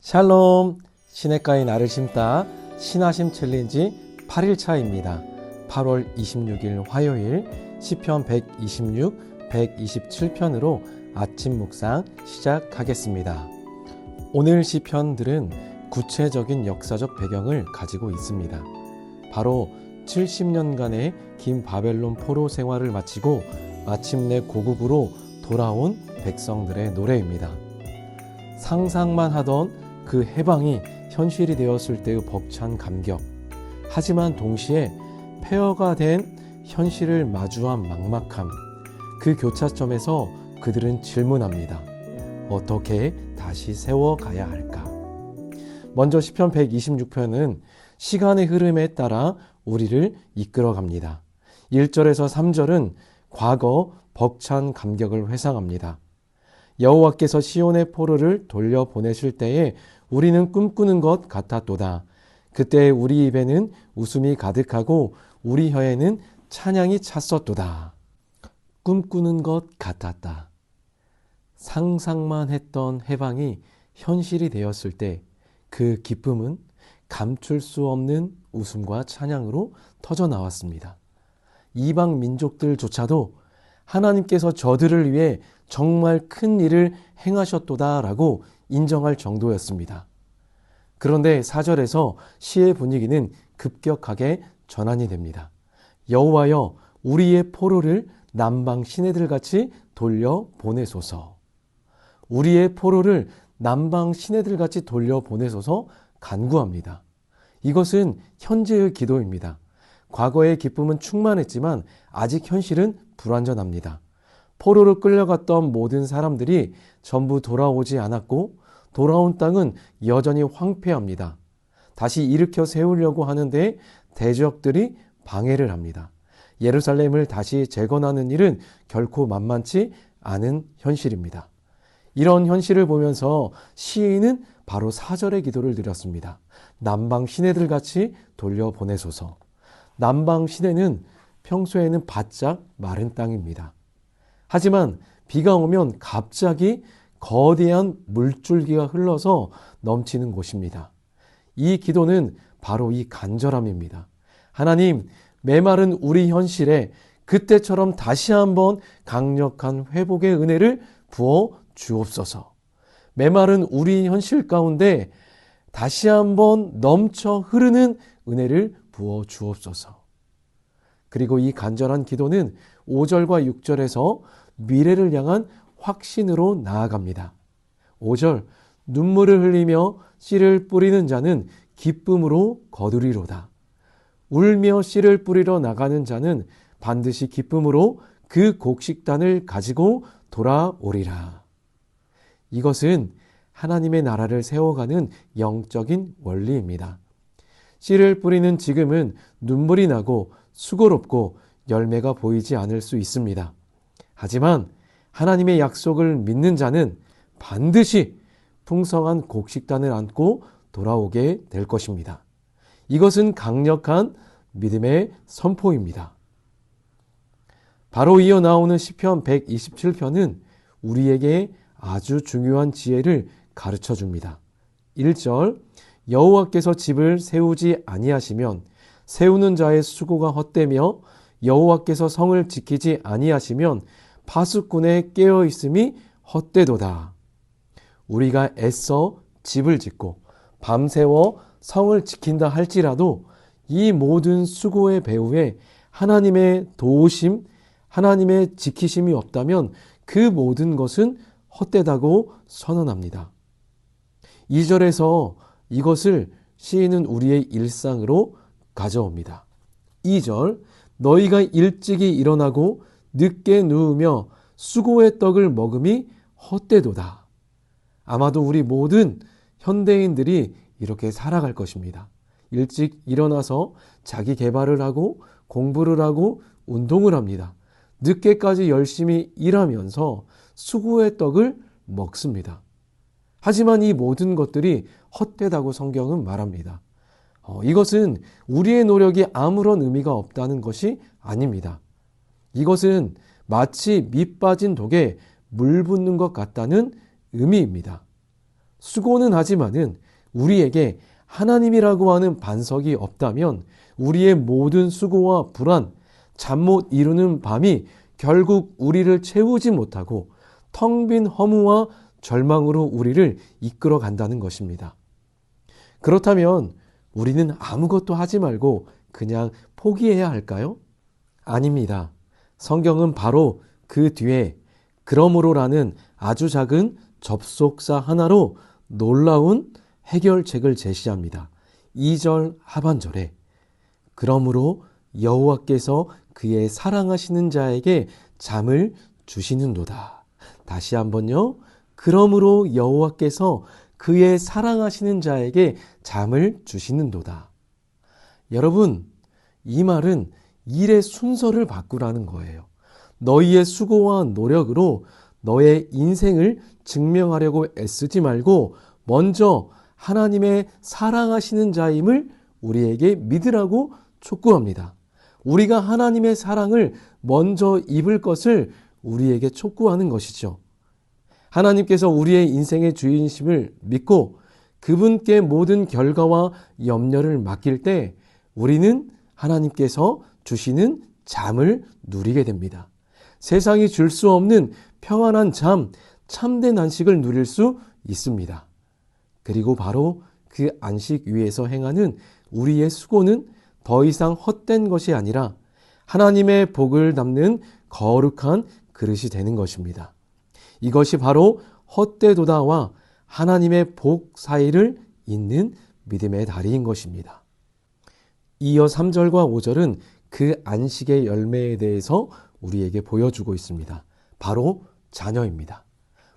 샬롬 시냇가에 나를 심다 신하심 챌린지 8일차입니다. 8월 26일 화요일 시편 126, 127편으로 아침 묵상 시작하겠습니다. 오늘 시편들은 구체적인 역사적 배경을 가지고 있습니다. 바로 70년간의 긴 바벨론 포로 생활을 마치고 마침내 고국으로 돌아온 백성들의 노래입니다. 상상만 하던 그 해방이 현실이 되었을 때의 벅찬 감격. 하지만 동시에 폐허가 된 현실을 마주한 막막함. 그 교차점에서 그들은 질문합니다. 어떻게 다시 세워가야 할까? 먼저 시편 126편은 시간의 흐름에 따라 우리를 이끌어 갑니다. 1절에서 3절은 과거 벅찬 감격을 회상합니다. 여호와께서 시온의 포로를 돌려 보내실 때에 우리는 꿈꾸는 것 같았도다. 그때 우리 입에는 웃음이 가득하고 우리 혀에는 찬양이 찼었도다. 꿈꾸는 것 같았다. 상상만 했던 해방이 현실이 되었을 때 그 기쁨은 감출 수 없는 웃음과 찬양으로 터져 나왔습니다. 이방 민족들조차도 하나님께서 저들을 위해 정말 큰 일을 행하셨도다라고 인정할 정도였습니다. 그런데 4절에서 시의 분위기는 급격하게 전환이 됩니다. 여호와여 우리의 포로를 남방 시내들 같이 돌려 보내소서. 우리의 포로를 남방 시내들 같이 돌려 보내소서 간구합니다. 이것은 현재의 기도입니다. 과거의 기쁨은 충만했지만 아직 현실은 불완전합니다. 포로로 끌려갔던 모든 사람들이 전부 돌아오지 않았고 돌아온 땅은 여전히 황폐합니다. 다시 일으켜 세우려고 하는데 대적들이 방해를 합니다. 예루살렘을 다시 재건하는 일은 결코 만만치 않은 현실입니다. 이런 현실을 보면서 시인은 바로 사절의 기도를 드렸습니다. 남방 시내들 같이 돌려보내소서. 남방 시내는 평소에는 바짝 마른 땅입니다. 하지만 비가 오면 갑자기 거대한 물줄기가 흘러서 넘치는 곳입니다. 이 기도는 바로 이 간절함입니다. 하나님, 메마른 우리 현실에 그때처럼 다시 한번 강력한 회복의 은혜를 부어 주옵소서. 메마른 우리 현실 가운데 다시 한번 넘쳐 흐르는 은혜를 부어 주옵소서. 그리고 이 간절한 기도는 5절과 6절에서 미래를 향한 확신으로 나아갑니다. 5절 눈물을 흘리며 씨를 뿌리는 자는 기쁨으로 거두리로다. 울며 씨를 뿌리러 나가는 자는 반드시 기쁨으로 그 곡식단을 가지고 돌아오리라. 이것은 하나님의 나라를 세워가는 영적인 원리입니다. 씨를 뿌리는 지금은 눈물이 나고 수고롭고 열매가 보이지 않을 수 있습니다. 하지만 하나님의 약속을 믿는 자는 반드시 풍성한 곡식단을 안고 돌아오게 될 것입니다. 이것은 강력한 믿음의 선포입니다. 바로 이어 나오는 시편 127편은 우리에게 아주 중요한 지혜를 가르쳐 줍니다. 1절 여호와께서 집을 세우지 아니하시면 세우는 자의 수고가 헛되며 여호와께서 성을 지키지 아니하시면 파수꾼의 깨어 있음이 헛되도다. 우리가 애써 집을 짓고 밤새워 성을 지킨다 할지라도 이 모든 수고의 배후에 하나님의 도우심, 하나님의 지키심이 없다면 그 모든 것은 헛되다고 선언합니다. 2절에서 이것을 시인은 우리의 일상으로 가져옵니다. 2절 너희가 일찍이 일어나고 늦게 누우며 수고의 떡을 먹음이 헛되도다. 아마도 우리 모든 현대인들이 이렇게 살아갈 것입니다. 일찍 일어나서 자기 개발을 하고 공부를 하고 운동을 합니다. 늦게까지 열심히 일하면서 수고의 떡을 먹습니다. 하지만 이 모든 것들이 헛되다고 성경은 말합니다. 어, 이것은 우리의 노력이 아무런 의미가 없다는 것이 아닙니다. 이것은 마치 밑 빠진 독에 물 붓는 것 같다는 의미입니다. 수고는 하지만은 우리에게 하나님이라고 하는 반석이 없다면 우리의 모든 수고와 불안, 잠 못 이루는 밤이 결국 우리를 채우지 못하고 텅 빈 허무와 절망으로 우리를 이끌어 간다는 것입니다. 그렇다면 우리는 아무것도 하지 말고 그냥 포기해야 할까요? 아닙니다. 성경은 바로 그 뒤에 그러므로라는 아주 작은 접속사 하나로 놀라운 해결책을 제시합니다. 2절 하반절에 그러므로 여호와께서 그의 사랑하시는 자에게 잠을 주시는도다. 다시 한번요. 그러므로 여호와께서 그의 사랑하시는 자에게 잠을 주시는도다. 여러분, 이 말은 일의 순서를 바꾸라는 거예요. 너희의 수고와 노력으로 너의 인생을 증명하려고 애쓰지 말고 먼저 하나님의 사랑하시는 자임을 우리에게 믿으라고 촉구합니다. 우리가 하나님의 사랑을 먼저 입을 것을 우리에게 촉구하는 것이죠. 하나님께서 우리의 인생의 주인심을 믿고 그분께 모든 결과와 염려를 맡길 때 우리는 하나님께서 주시는 잠을 누리게 됩니다. 세상이 줄 수 없는 평안한 잠, 참된 안식을 누릴 수 있습니다. 그리고 바로 그 안식 위에서 행하는 우리의 수고는 더 이상 헛된 것이 아니라 하나님의 복을 담는 거룩한 그릇이 되는 것입니다. 이것이 바로 헛되도다와 하나님의 복 사이를 잇는 믿음의 다리인 것입니다. 이어 3절과 5절은 그 안식의 열매에 대해서 우리에게 보여주고 있습니다. 바로 자녀입니다.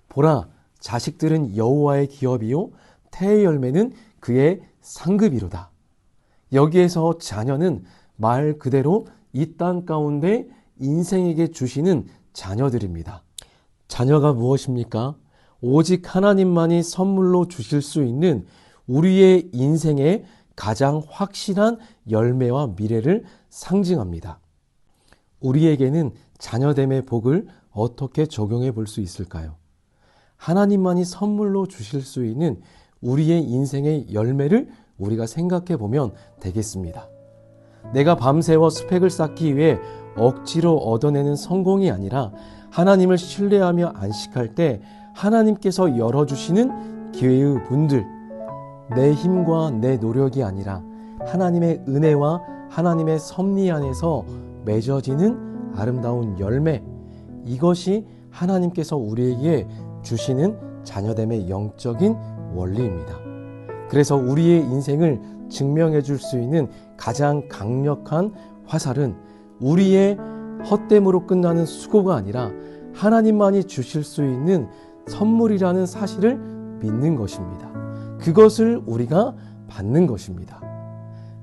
보라, 자식들은 여호와의 기업이요, 태의 열매는 그의 상급이로다. 여기에서 자녀는 말 그대로 이 땅 가운데 인생에게 주시는 자녀들입니다. 자녀가 무엇입니까? 오직 하나님만이 선물로 주실 수 있는 우리의 인생의 가장 확실한 열매와 미래를 상징합니다. 우리에게는 자녀됨의 복을 어떻게 적용해 볼 수 있을까요? 하나님만이 선물로 주실 수 있는 우리의 인생의 열매를 우리가 생각해 보면 되겠습니다. 내가 밤새워 스펙을 쌓기 위해 억지로 얻어내는 성공이 아니라 하나님을 신뢰하며 안식할 때 하나님께서 열어주시는 기회의 분들, 내 힘과 내 노력이 아니라 하나님의 은혜와 하나님의 섭리 안에서 맺어지는 아름다운 열매, 이것이 하나님께서 우리에게 주시는 자녀됨의 영적인 원리입니다. 그래서 우리의 인생을 증명해 줄 수 있는 가장 강력한 화살은 우리의 헛됨으로 끝나는 수고가 아니라 하나님만이 주실 수 있는 선물이라는 사실을 믿는 것입니다. 그것을 우리가 받는 것입니다.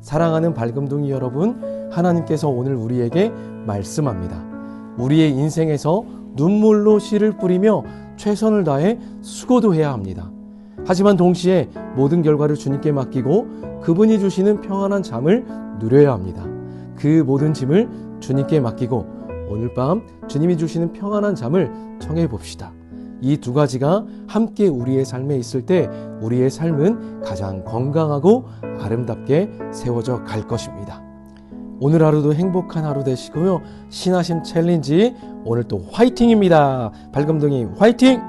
사랑하는 밝음둥이 여러분, 하나님께서 오늘 우리에게 말씀합니다. 우리의 인생에서 눈물로 씨를 뿌리며 최선을 다해 수고도 해야 합니다. 하지만 동시에 모든 결과를 주님께 맡기고 그분이 주시는 평안한 잠을 누려야 합니다. 그 모든 짐을 주님께 맡기고 오늘 밤 주님이 주시는 평안한 잠을 청해 봅시다. 이 두 가지가 함께 우리의 삶에 있을 때 우리의 삶은 가장 건강하고 아름답게 세워져 갈 것입니다. 오늘 하루도 행복한 하루 되시고요. 신하심 챌린지 오늘 또 화이팅입니다. 발금둥이 화이팅!